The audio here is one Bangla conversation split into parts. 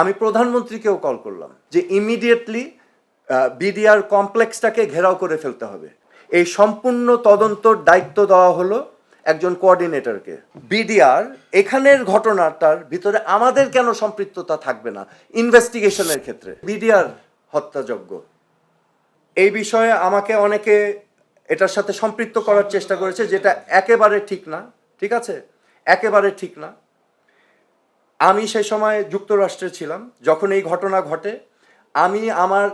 আমি প্রধানমন্ত্রীকেও কল করলাম যে ইমিডিয়েটলি বিডিআর কমপ্লেক্সটাকে ঘেরাও করে ফেলতে হবে। এই সম্পূর্ণ তদন্তর দায়িত্ব দেওয়া হলো একজন কোঅর্ডিনেটরকে বিডিআর এখানের ঘটনাটার ভিতরে আমাদের কেন সম্পৃক্ততা থাকবে না? ইনভেস্টিগেশনের ক্ষেত্রে। বিডিআর হত্যাযজ্ঞ। এই বিষয়ে আমাকে অনেকে এটার সাথে সম্পৃক্ত করার চেষ্টা করেছে, যেটা একেবারে ঠিক না। ঠিক আছে? একেবারে ঠিক না। আমি সেই সময় যুক্তরাষ্ট্রে ছিলাম। যখন এই ঘটনা ঘটে, আমি আমার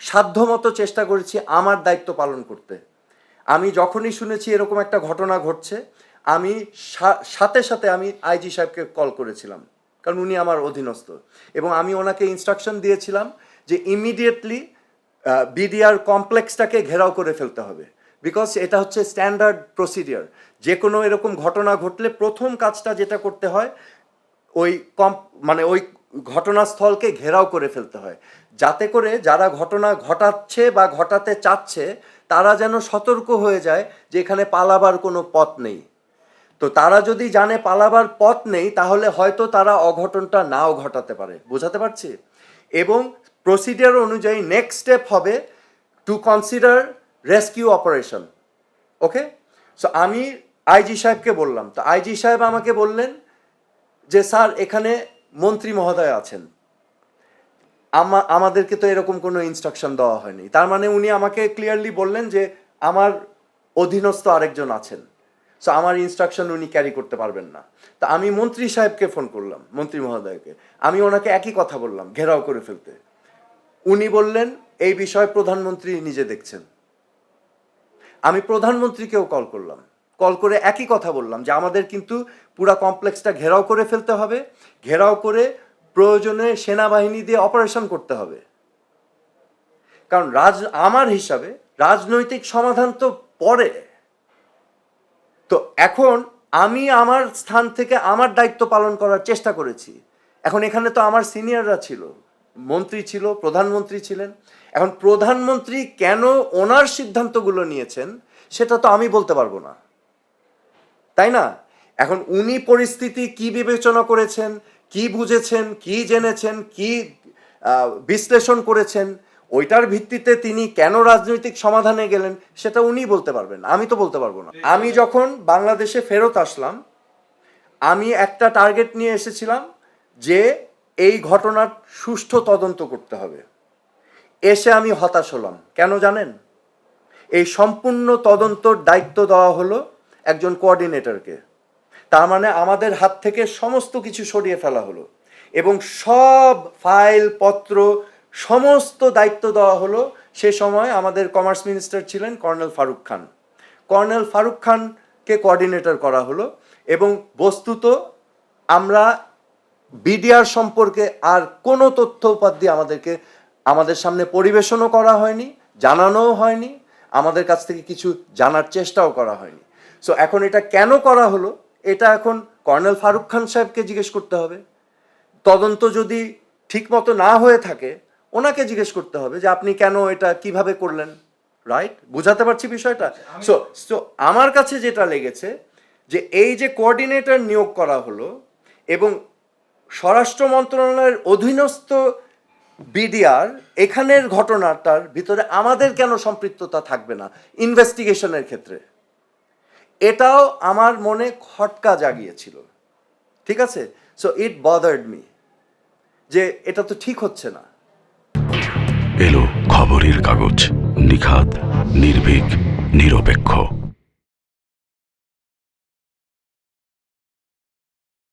সাধ্যমতো চেষ্টা করেছি আমার দায়িত্ব পালন করতে। আমি যখনই শুনেছি এরকম একটা ঘটনা ঘটছে, আমি সাথে সাথে আমি আইজি সাহেবকে কল করেছিলাম, কারণ উনি আমার অধীনস্থ। এবং আমি ওনাকে ইনস্ট্রাকশন দিয়েছিলাম যে ইমিডিয়েটলি বিডিআর কমপ্লেক্সটাকে ঘেরাও করে ফেলতে হবে। বিকজ এটা হচ্ছে স্ট্যান্ডার্ড প্রসিডিওর যে কোনো এরকম ঘটনা ঘটলে প্রথম কাজটা যেটা করতে হয় ওই কম মানে ওই ঘটনাস্থলকে ঘেরাও করে ফেলতে হয়। যাতে করে যারা ঘটনা ঘটাচ্ছে বা ঘটাতে চাচ্ছে, তারা যেন সতর্ক হয়ে যায় যে এখানে পালাবার কোনো পথ নেই। তো তারা যদি জানে পালাবার পথ নেই, তাহলে হয়তো তারা অঘটনটা নাও ঘটাতে পারে। বোঝাতে পারছি? এবং প্রসিডিওর অনুযায়ী নেক্সট স্টেপ হবে to consider rescue operation okay so আমি আইজি সাহেবকে বললাম। তো আইজি সাহেব আমাকে বললেন যে, স্যার, এখানে মন্ত্রী মহোদয় আছেন। আমা, আমাদেরকে তো এরকম কোনো ইনস্ট্রাকশন দেওয়া হয়নি। তার মানে উনি আমাকে ক্লিয়ারলি বললেন যে, আমার অধীনস্থ আরেকজন আছেন। সো আমার ইনস্ট্রাকশন উনি ক্যারি করতে পারবেন না। তা আমি মন্ত্রী সাহেবকে ফোন করলাম, মন্ত্রী মহোদয়কে। আমি ওনাকে একই কথা বললাম, ঘেরাও করে ফেলতে। উনি বললেন, এই বিষয়ে প্রধানমন্ত্রী নিজে দেখছেন। আমি প্রধানমন্ত্রীকেও কল করলাম। কল করে একই কথা বললাম যে আমাদের কিন্তু পুরা কমপ্লেক্সটা ঘেরাও করে ফেলতে হবে, ঘেরাও করে প্রয়োজনে সেনাবাহিনী দিয়ে অপারেশন করতে হবে। কারণ রাজ, আমার হিসাবে রাজনৈতিক সমাধান তো পরে। তো এখন আমি আমার স্থান থেকে আমার দায়িত্ব পালন করার চেষ্টা করেছি। এখন এখানে তো আমার সিনিয়ররা ছিল, মন্ত্রী ছিল, প্রধানমন্ত্রী ছিলেন। এখন প্রধানমন্ত্রী কেন ওনার সিদ্ধান্তগুলো নিয়েছেন, সেটা তো আমি বলতে পারব না। তাই না? এখন উনি পরিস্থিতি কি বিবেচনা করেছেন, কি বুঝেছেন, কি জেনেছেন, কি বিশ্লেষণ করেছেন, ওইটার ভিত্তিতে তিনি কেন রাজনৈতিক সমাধানে গেলেন, সেটা উনি বলতে পারবেন, আমি তো বলতে পারব না। আমি যখন বাংলাদেশে ফেরত আসলাম, আমি একটা টার্গেট নিয়ে এসেছিলাম যে এই ঘটনার সুষ্ঠু তদন্ত করতে হবে। এসে আমি হতাশ হলাম, কেন জানেন? এই সম্পূর্ণ তদন্তর দায়িত্ব দেওয়া হলো একজন কোঅর্ডিনেটরকে তার মানে আমাদের হাত থেকে সমস্ত কিছু সরিয়ে ফেলা হলো এবং সব ফাইল পত্র, সমস্ত দায়িত্ব দেওয়া হলো সে সময় আমাদের কমার্স মিনিস্টার ছিলেন কর্নেল ফারুক খান। কর্নেল ফারুক খানকে কোঅর্ডিনেটর করা হলো এবং বস্তুত আমরা বিডিআর সম্পর্কে আর কোনো তথ্য উপাধি আমাদেরকে, আমাদের সামনে পরিবেশনও করা হয়নি, জানানোও হয়নি, আমাদের কাছ থেকে কিছু জানার চেষ্টাও করা হয়নি। সো এখন এটা কেন করা হলো? এটা এখন কর্নেল ফারুক খান সাহেবকে জিজ্ঞেস করতে হবে। তদন্ত যদি ঠিকমতো না হয়ে থাকে ওনাকে জিজ্ঞেস করতে হবে যে আপনি কেন এটা কীভাবে করলেন? রাইট বুঝাতে পারছি বিষয়টা? সো সো আমার কাছে যেটা লেগেছে যে এই যে কোঅর্ডিনেটর নিয়োগ করা হলো এবং স্বরাষ্ট্র মন্ত্রণালয়ের অধীনস্থ বিডিআর এখানের ঘটনাটার ভিতরে আমাদের কেন সম্পৃক্ততা থাকবে না? ইনভেস্টিগেশনের ক্ষেত্রে। এটাও আমার মনে খটকা জাগিয়েছিল। ঠিক আছে? সো ইট বদার্ড মি যে এটা তো ঠিক হচ্ছে না। এলো খবরের কাগজ নিখাত নির্ভীক, নিরপেক্ষ।